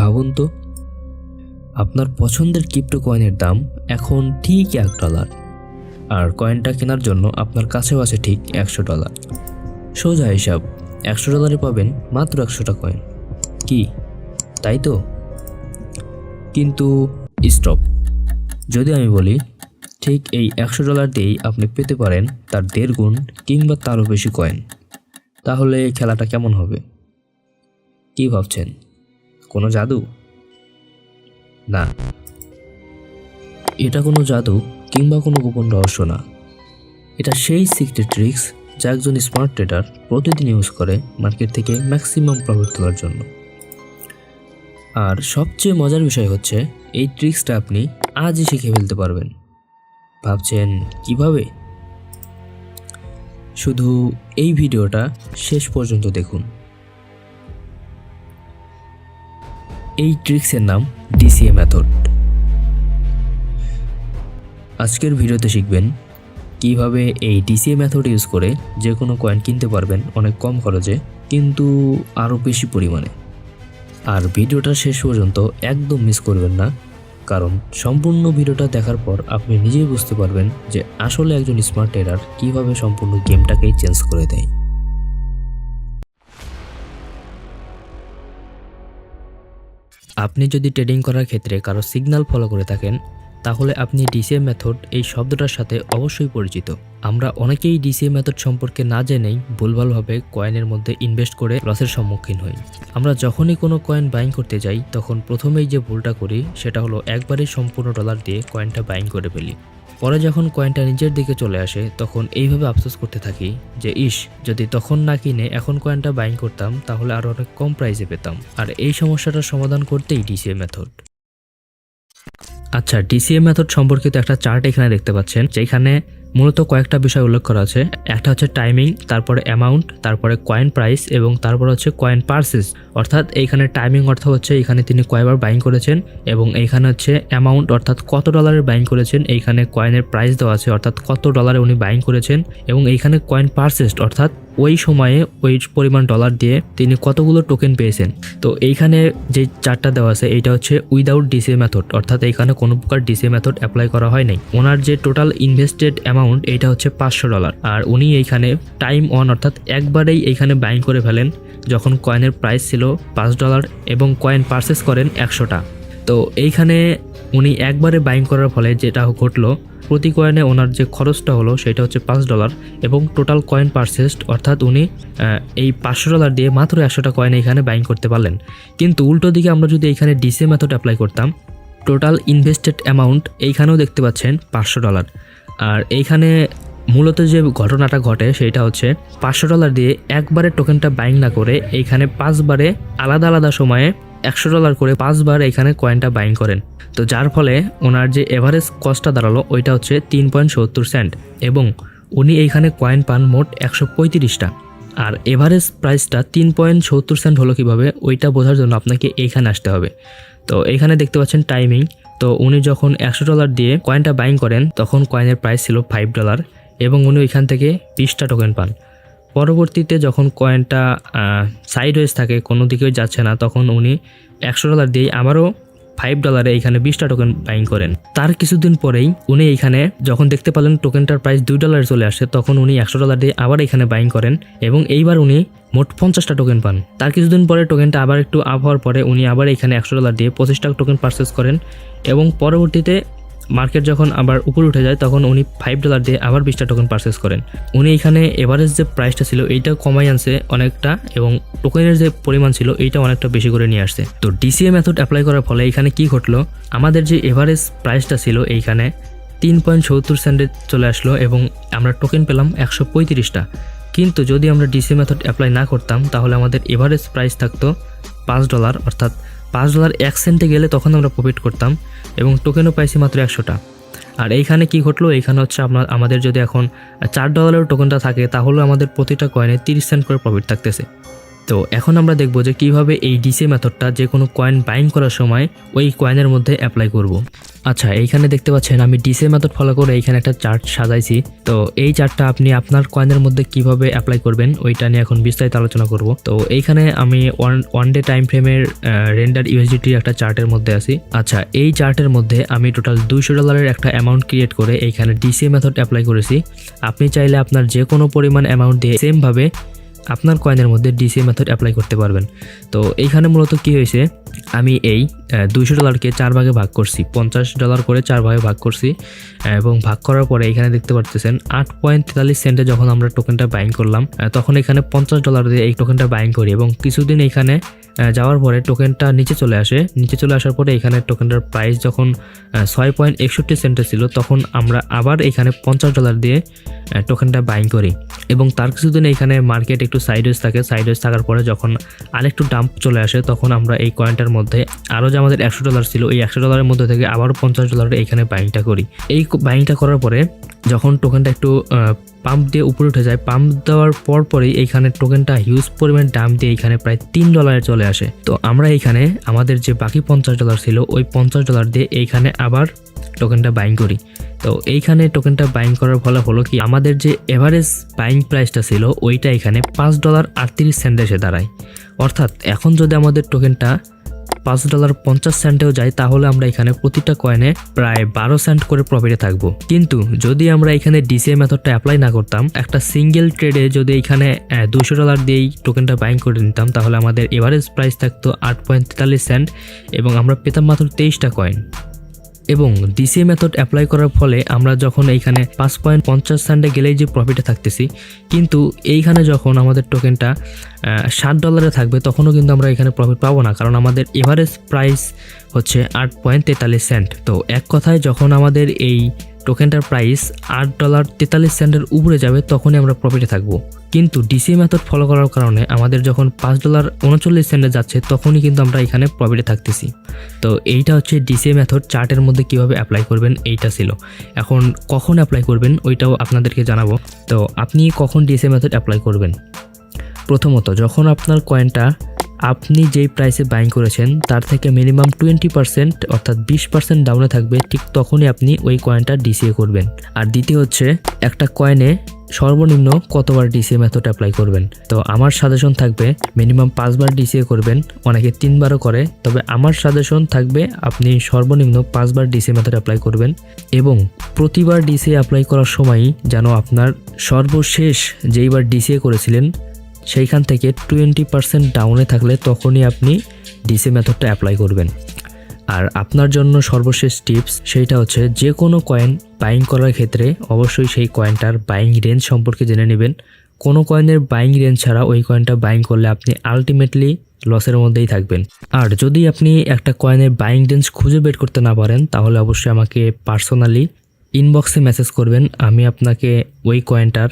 ভাবুন তো, আপনার পছন্দের ক্রিপ্টো কয়েনের দাম এখন ঠিক এক ডলার আর কয়েনটা কেনার জন্য আপনার কাছেও আছে ঠিক একশো ডলার সোজা হিসাব, একশো ডলারে পাবেন মাত্র একশোটা কয়েন কি? তাই তো? কিন্তু স্টপ যদি আমি বলি, ঠিক এই একশো ডলার দিয়েই আপনি পেতে পারেন তার দেড় গুণ কিংবা তারও বেশি কয়েন তাহলে খেলাটা কেমন হবে? কি ভাবছেন? কোনো জাদু? না। এটা কোনো জাদু কিংবা কোনো গোপন রহস্য না। এটা সেই সিক্রেট ট্রিক্স যা একজন স্মার্ট ট্রেডার প্রতিদিন ইউজ করে মার্কেট থেকে ম্যাক্সিমাম প্রফিট তোলার জন্য। আর সবচেয়ে মজার বিষয় হচ্ছে, এই ট্রিক্সটা আপনি আজই শিখে ফেলতে পারবেন। ভাবছেন, কীভাবে? শুধু এই ভিডিওটা শেষ পর্যন্ত দেখুন। এই ট্রিক্সের নাম ডিসিএ মেথড আজকের ভিডিওতে শিখবেন কীভাবে এই ডিসিএ মেথড ইউজ করে যে কোনো কয়েন কিনতে পারবেন অনেক কম খরচে, কিন্তু আরও বেশি পরিমাণে। আর ভিডিওটা শেষ পর্যন্ত একদম মিস করবেন না, কারণ সম্পূর্ণ ভিডিওটা দেখার পর আপনি নিজেই বুঝতে পারবেন যে আসলে একজন স্মার্ট ট্রেডার কীভাবে সম্পূর্ণ গেমটাকেই চেঞ্জ করে দেয়। আপনি যদি ট্রেডিং করার ক্ষেত্রে কারও সিগন্যাল ফলো করে থাকেন, তাহলে আপনি ডিসিএ মেথড এই শব্দটার সাথে অবশ্যই পরিচিত। আমরা অনেকেই ডিসিএ মেথড সম্পর্কে না জেনেই ভুলভালভাবে কয়েনের মধ্যে ইনভেস্ট করে লসের সম্মুখীন হই। আমরা যখনই কোনো কয়েন বাইং করতে যাই, তখন প্রথমেই যে ভুলটা করি, সেটা হলো একবারে সম্পূর্ণ ডলার দিয়ে কয়েনটা বাইং করে ফেলি। পরে যখন কয়েনটা নিজের দিকে চলে আসে, তখন এইভাবে আফসোস করতে থাকি যে ইস যদি তখন না কিনে এখন কয়েনটা বাইং করতাম, তাহলে আরও অনেক কম প্রাইসে পেতাম। আর এই সমস্যাটার সমাধান করতেই ডিসিএ মেথড আচ্ছা ডিসিএ মেথড সম্পর্কিত একটা চার্ট এখানে দেখতে পাচ্ছেন, যেখানে মূলত কয়েকটা বিষয় উল্লেখ করা আছে। একটা হচ্ছে টাইমিং তারপরে অ্যামাউন্ট তারপরে কয়েন প্রাইস এবং তারপর হচ্ছে কয়েন পার্সেস অর্থাৎ এইখানে টাইমিং অর্থ হচ্ছে এখানে তিনি কয়বার বাইং করেছেন এবং এইখানে হচ্ছে অ্যামাউন্ট অর্থাৎ কত ডলারের বাইং করেছেন, এইখানে কয়েনের প্রাইস দেওয়া আছে, অর্থাৎ কত ডলারে উনি বাইং করেছেন এবং এইখানে কয়েন পার্সেস অর্থাৎ ওই সময়ে ওই পরিমাণ ডলার দিয়ে তিনি কতগুলো টোকেন পেয়েছেন। তো এইখানে যে চারটা দেওয়া আছে, এইটা হচ্ছে উইদাউট ডিসিএ মেথড অর্থাৎ এইখানে কোনো প্রকার ডিসিএ মেথড অ্যাপ্লাই করা হয় নাই। ওনার যে টোটাল ইনভেস্টেড অ্যামাউন্ট এইটা হচ্ছে পাঁচশো ডলার আর উনি এইখানে টাইম অন অর্থাৎ একবারেই এইখানে বাইং করে ফেলেন, যখন কয়েনের প্রাইস ছিল পাঁচ ডলার এবং কয়েন পারচেস করেন একশোটা। তো এইখানে উনি একবারে বাইং করার ফলে যেটা ঘটলো প্রতি কয়েনে ওনার যে খরচটা হলো সেটা হচ্ছে পাঁচ ডলার এবং টোটাল কয়েন পারচেসড অর্থাৎ উনি এই পাঁচশো ডলার দিয়ে মাত্র একশোটা কয়েন এখানে বাইং করতে পারলেন। কিন্তু উল্টো দিকে আমরা যদি এখানে ডিসে মেথড অ্যাপ্লাই করতাম টোটাল ইনভেস্টেড অ্যামাউন্ট এইখানেও দেখতে পাচ্ছেন পাঁচশো ডলার আর এইখানে মূলত যে ঘটনাটা ঘটে সেটা হচ্ছে পাঁচশো ডলার দিয়ে একবারে টোকেনটা বাইং না করে এইখানে পাঁচবারে আলাদা আলাদা সময়ে একশো ডলার করে পাঁচবার এখানে কয়েনটা বাইং করেন। তো যার ফলে ওনার যে এভারেজ কস্টটা দাঁড়াল, ওইটা হচ্ছে তিন পয়েন্ট সত্তর সেন্ট এবং উনি এইখানে কয়েন পান মোট একশো পঁয়ত্রিশটা। আর এভারেজ প্রাইসটা তিন পয়েন্ট সত্তর সেন্ট হলো কীভাবে, ওইটা বোঝার জন্য আপনাকে এইখানে আসতে হবে। তো এইখানে দেখতে পাচ্ছেন টাইমিং তো উনি যখন একশো ডলার দিয়ে কয়েনটা বাইং করেন, তখন কয়েনের প্রাইস ছিল ফাইভ ডলার এবং উনি ওইখান থেকে বিশটা টোকেন পান। পরবর্তীতে যখন কয়েনটা সাইড ওয়েজ থাকে, কোনো দিকেও যাচ্ছে না, তখন উনি একশো ডলার দিয়ে আবারও ফাইভ ডলারে এখানে বিশটা টোকেন বাইং করেন। তার কিছুদিন পরেই উনি এইখানে যখন দেখতে পেলেন টোকেনটার প্রাইস দুই ডলারে চলে আসে, তখন উনি একশো ডলার দিয়ে আবার এখানে বাইং করেন এবং এইবার উনি মোট পঞ্চাশটা টোকেন পান। তার কিছুদিন পরে টোকেনটা আবার একটু আপ হওয়ার পরে উনি আবার এখানে একশো ডলার দিয়ে পঁচিশটা টোকেন পারচেস করেন এবং পরবর্তীতে মার্কেট যখন আবার উপরে উঠে যায়, তখন উনি ফাইভ ডলার দিয়ে আবার বিশটা টোকেন পারচেস করেন। উনি এখানে এভারেজ যে প্রাইসটা ছিল, এইটা কমাই আনছে অনেকটা এবং টোকেনের যে পরিমাণ ছিল, এইটা অনেকটা বেশি করে নিয়ে আসছে। তো ডিসিএ মেথড অ্যাপ্লাই করার ফলে এখানে কি ঘটলো? আমাদের যে এভারেজ প্রাইসটা ছিল, এইখানে তিন পয়েন্ট সত্তর সেন্টে চলে আসলো এবং আমরা টোকেন পেলাম একশো পঁয়ত্রিশটা। কিন্তু যদি আমরা ডিসি মেথড অ্যাপ্লাই না করতাম, তাহলে আমাদের এভারেজ প্রাইস থাকতো পাঁচ ডলার অর্থাৎ পাঁচ ডলার এক সেন্টে গেলে তখন আমরা প্রফিট করতাম এবং টোকেনও পাইছি মাত্র একশোটা। আর এইখানে কি ঘটলো? এইখানে হচ্ছে আপনার, আমাদের যদি এখন চার ডলারের টোকেনটা থাকে, তাহলে আমাদের প্রতিটা কয়েনে তিরিশ সেন্ট করে প্রফিট থাকতেছে। তো এখন আমরা দেখব যে কীভাবে এই ডিসি মেথডটা যে কোনো কয়েন বাইং করার সময় ওই কয়েনের মধ্যে অ্যাপ্লাই করব। আচ্ছা এইখানে দেখতে পাচ্ছেন, আমি ডিসে মেথড ফলো করে এইখানে একটা চার্ট সাজাইছি। তো এই চার্টটা আপনি আপনার কয়েনের মধ্যে কীভাবে অ্যাপ্লাই করবেন, ওইটা নিয়ে এখন বিস্তারিত আলোচনা করব। তো এইখানে আমি ওয়ান ওয়ান ডে টাইম ফ্রেমের রেন্ডার ইউএসডিটির একটা চার্টের মধ্যে আছি। আচ্ছা এই চার্টের মধ্যে আমি টোটাল দুইশো ডলারের একটা অ্যামাউন্ট ক্রিয়েট করে এইখানে ডিসিএ মেথড অ্যাপ্লাই করেছি। আপনি চাইলে আপনার যে কোনো পরিমাণ অ্যামাউন্ট দিয়ে সেমভাবে আপনার কয়েনের মধ্যে ডিসিএ মেথড অ্যাপ্লাই করতে পারবেন। তো এইখানে মূলত কি হয়েছে, আমি এই দুইশো ডলারকে চার ভাগে ভাগ করছি। পঞ্চাশ ডলার করে চার ভাগে ভাগ করছি এবং ভাগ করার পরে এখানে দেখতে পারতেছেন আট পয়েন্ট তেতাল্লিশ সেন্টে যখন আমরা টোকেনটা বাইং করলাম তখন এখানে পঞ্চাশ ডলার দিয়ে এই টোকেনটা বাইং করি এবং কিছুদিন এখানে যাওয়ার পরে টোকেনটা নিচে চলে আসে। নিচে চলে আসার পরে এখানে টোকেনটার প্রাইস যখন ছয় পয়েন্ট একষট্টি সেন্টে ছিল, তখন আমরা আবার এখানে পঞ্চাশ ডলার দিয়ে টোকেনটা বাইং করি। এবং তার কিছুদিন এখানে মার্কেট একটু সাইডওয়েজ থাকে সাইডওয়েজ থাকার পরে যখন আরেকটু ডাম্প চলে আসে, তখন আমরা এই কয়েনটার মধ্যে আরও যে আমাদের একশো ডলার ছিল এই একশো ডলারের মধ্যে থেকে আবারও পঞ্চাশ ডলারে এখানে বাইংটা করি। এই বাইংটা করার পরে যখন টোকেনটা একটু পাম্প দিয়ে উপরে উঠে যায় পাম্প দেওয়ার পর পরেই এইখানে টোকেনটা হিউজ পরিমাণ দাম দিয়ে এখানে প্রায় তিন ডলারে চলে আসে। তো আমরা এইখানে আমাদের যে বাকি পঞ্চাশ ডলার ছিল, ওই পঞ্চাশ ডলার দিয়ে এইখানে আবার টোকেনটা বাইং করি। তো এইখানে টোকেনটা বাইং করার ফলে হলো কি, আমাদের যে এভারেজ বাইং প্রাইসটা ছিল, ওইটা এখানে পাঁচ ডলার আটত্রিশ সেন্ট এসে দাঁড়ায়। অর্থাৎ এখন যদি আমাদের টোকেনটা পাঁচ ডলার পঞ্চাশ সেন্টেও যায়, তাহলে আমরা এখানে প্রতিটা কয়েনে প্রায় বারো সেন্ট করে প্রফিটে থাকব। কিন্তু যদি আমরা এখানে ডিসিএ মেথডটা অ্যাপ্লাই না করতাম, একটা সিঙ্গেল ট্রেডে যদি এখানে দুশো ডলার দিয়েই টোকেনটা বাইং করে নিতাম, তাহলে আমাদের এভারেজ প্রাইস থাকতো আট পয়েন্ট তেতাল্লিশ সেন্ট এবং আমরা পেতাম মাত্র তেইশটা কয়েন এবং ডিসি মেথড অ্যাপ্লাই করার ফলে আমরা যখন এইখানে পাঁচ পয়েন্ট পঞ্চাশ স্যান্ডে গেলেই যে প্রফিটে থাকতেছি, কিন্তু এইখানে যখন আমাদের টোকেনটা ষাট ডলারে থাকবে, তখনও কিন্তু আমরা এখানে প্রফিট পাবো না, কারণ আমাদের এভারেজ প্রাইস হচ্ছে আট পয়েন্ট তেতাল্লিশ সেন্ট তো এক কথায় যখন আমাদের এই টোকেনটার প্রাইস আট ডলার তেতাল্লিশ সেন্টের উপরে যাবে তখনই আমরা প্রফিটে থাকব। কিন্তু ডিসি মেথড ফলো করার কারণে আমাদের যখন পাঁচ ডলার উনচল্লিশ সেন্টে যাচ্ছে তখনই কিন্তু আমরা এখানে প্রফিটে থাকতেছি। তো এইটা হচ্ছে ডিসি মেথড চার্টের মধ্যে কীভাবে অ্যাপ্লাই করবেন এইটা ছিল। এখন কখন অ্যাপ্লাই করবেন ওইটাও আপনাদেরকে জানাব। তো আপনি কখন ডিসি মেথড অ্যাপ্লাই করবেন? প্রথমত যখন আপনার কয়েনটা আপনি যেই প্রাইসে বাইং করেছেন, তার থেকে মিনিমাম টোয়েন্টি পার্সেন্ট অর্থাৎ বিশ পার্সেন্ট ডাউনে থাকবে, ঠিক তখনই আপনি ওই কয়েনটা ডিসিএ করবেন। আর দ্বিতীয় হচ্ছে, একটা কয়েনে সর্বনিম্ন কতবার ডিসিএ মেথড অ্যাপ্লাই করবেন? তো আমার সাজেশন থাকবে মিনিমাম পাঁচবার ডিসিএ করবেন, অনেকে তিনবারও করে, তবে আমার সাজেশন থাকবে, আপনি সর্বনিম্ন পাঁচবার ডিসিএ মেথড অ্যাপ্লাই করবেন এবং প্রতিবার ডিসিএ অ্যাপ্লাই করার সময়ই যেন আপনার সর্বশেষ যেইবার ডিসিএ করেছিলেন সেইখান থেকে টোয়েন্টি পার্সেন্ট ডাউনে থাকলে তখনই আপনি ডিসি মেথডটা অ্যাপ্লাই করবেন। আর আপনার জন্য সর্বশেষ টিপস সেইটা হচ্ছে যে কোনো কয়েন বাইং করার ক্ষেত্রে অবশ্যই সেই কয়েনটার বাইং রেঞ্জ সম্পর্কে জেনে নেবেন। কোনো কয়েনের বাইং রেঞ্জ ছাড়া ওই কয়েনটা বাইং করলে আপনি আলটিমেটলি লসের মধ্যেই থাকবেন। আর যদি আপনি একটা কয়েনের বাইং রেঞ্জ খুঁজে বের করতে না পারেন, তাহলে অবশ্যই আমাকে পার্সোনালি ইনবক্সে মেসেজ করবেন। আমি আপনাকে ওই কয়েনটার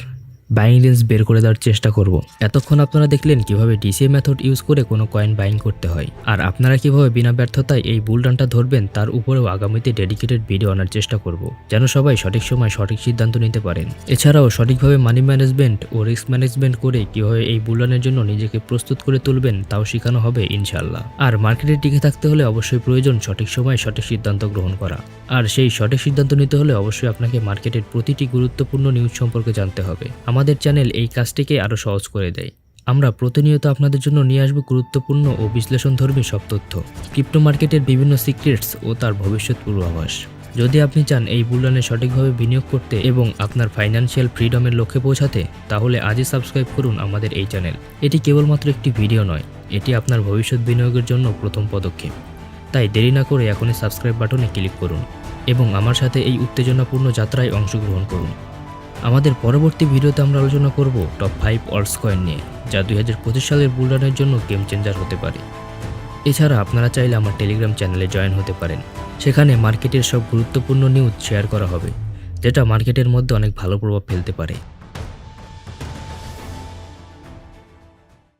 বাইং রেঞ্জ বের করে দেওয়ার চেষ্টা করব। এতক্ষণ আপনারা দেখলেন কীভাবে ডিসি মেথড ইউজ করে কোনো কয়েন বাইং করতে হয়। আর আপনারা কীভাবে বিনা ব্যর্থতায় এই বুল রানটা ধরবেন, তার উপরেও আগামীতে ডেডিকেটেড ভিডিও আনার চেষ্টা করব। যেন সবাই সঠিক সময় সঠিক সিদ্ধান্ত নিতে পারেন। এছাড়াও সঠিকভাবে মানি ম্যানেজমেন্ট ও রিস্ক ম্যানেজমেন্ট করে কীভাবে এই বুল রানের জন্য নিজেকে প্রস্তুত করে তুলবেন, তাও শেখানো হবে ইনশাল্লাহ আর মার্কেটে টিকে থাকতে হলে অবশ্যই প্রয়োজন সঠিক সময়ে সঠিক সিদ্ধান্ত গ্রহণ করা। আর সেই সঠিক সিদ্ধান্ত নিতে হলে অবশ্যই আপনাকে মার্কেটের প্রতিটি গুরুত্বপূর্ণ নিউজ সম্পর্কে জানতে হবে। আমাদের চ্যানেল এই কাজটিকে আরও সহজ করে দেয়। আমরা প্রতিনিয়ত আপনাদের জন্য নিয়ে আসব গুরুত্বপূর্ণ ও বিশ্লেষণধর্মী সব তথ্য ক্রিপ্টো মার্কেটের বিভিন্ন সিক্রেটস ও তার ভবিষ্যৎ পূর্বাভাস। যদি আপনি চান এই বুলানে সঠিকভাবে বিনিয়োগ করতে এবং আপনার ফাইন্যান্সিয়াল ফ্রিডমের লক্ষ্যে পৌঁছাতে, তাহলে আজই সাবস্ক্রাইব করুন আমাদের এই চ্যানেল। এটি কেবলমাত্র একটি ভিডিও নয়, এটি আপনার ভবিষ্যৎ বিনিয়োগের জন্য প্রথম পদক্ষেপ। তাই দেরি না করে এখনই সাবস্ক্রাইব বাটনে ক্লিক করুন এবং আমার সাথে এই উত্তেজনাপূর্ণ যাত্রায় অংশগ্রহণ করুন। আমাদের পরবর্তী ভিডিওতে আমরা আলোচনা করব টপ ফাইভ অল্টস কয়েন নিয়ে, যা দুই হাজার পঁচিশ সালের বুলরানের জন্য গেম চেঞ্জার হতে পারে। এছাড়া আপনারা চাইলে আমার টেলিগ্রাম চ্যানেলে জয়েন হতে পারেন। সেখানে মার্কেটের সব গুরুত্বপূর্ণ নিউজ শেয়ার করা হবে, যেটা মার্কেটের মধ্যে অনেক ভালো প্রভাব ফেলতে পারে।